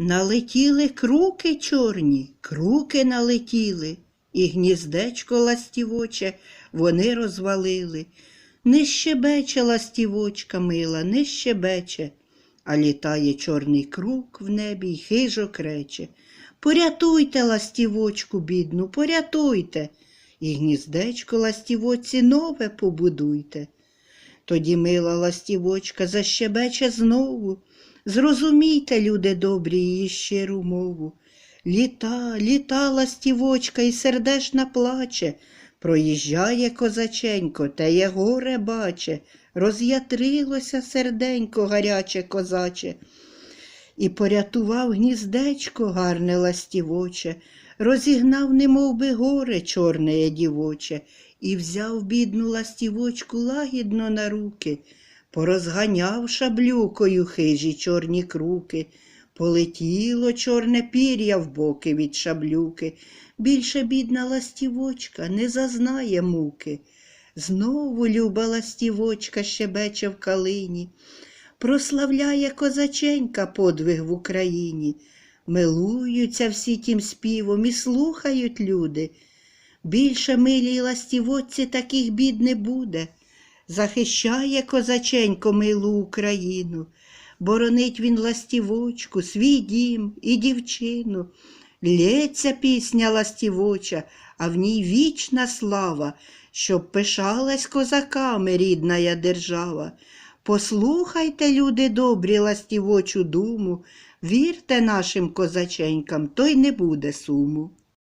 Налетіли круки чорні, круки налетіли, і гніздечко ластівоче вони розвалили. Не щебече ластівочка мила, не щебече, а літає чорний крук в небі й хижо крече. Порятуйте ластівочку, бідну, порятуйте, і гніздечко ластівоці нове побудуйте. Тоді мила ластівочка защебече знову. Зрозумійте, люди добрі, її щиру мову. Літа, літа ластівочка і сердешна плаче. Проїжджає козаченько, те є горе баче, роз'ятрилося серденько гаряче козаче. І порятував гніздечко гарне ластівоче, розігнав, немов би горе чорне дівоче, і взяв бідну ластівочку лагідно на руки, порозганяв шаблюкою хижі чорні круки, полетіло чорне пір'я в боки від шаблюки. Більше бідна ластівочка не зазнає муки. Знову люба ластівочка щебече в калині, прославляє козаченька подвиг в Україні. Милуються всі тім співом і слухають люди. Більше милій ластівочці таких бід не буде. Захищає козаченько милу Україну, боронить він ластівочку, свій дім і дівчину. Лється пісня ластівоча, а в ній вічна слава, щоб пишалась козаками рідная держава. Послухайте, люди добрі, ластівочу думу, вірте нашим козаченькам, то й не буде суму.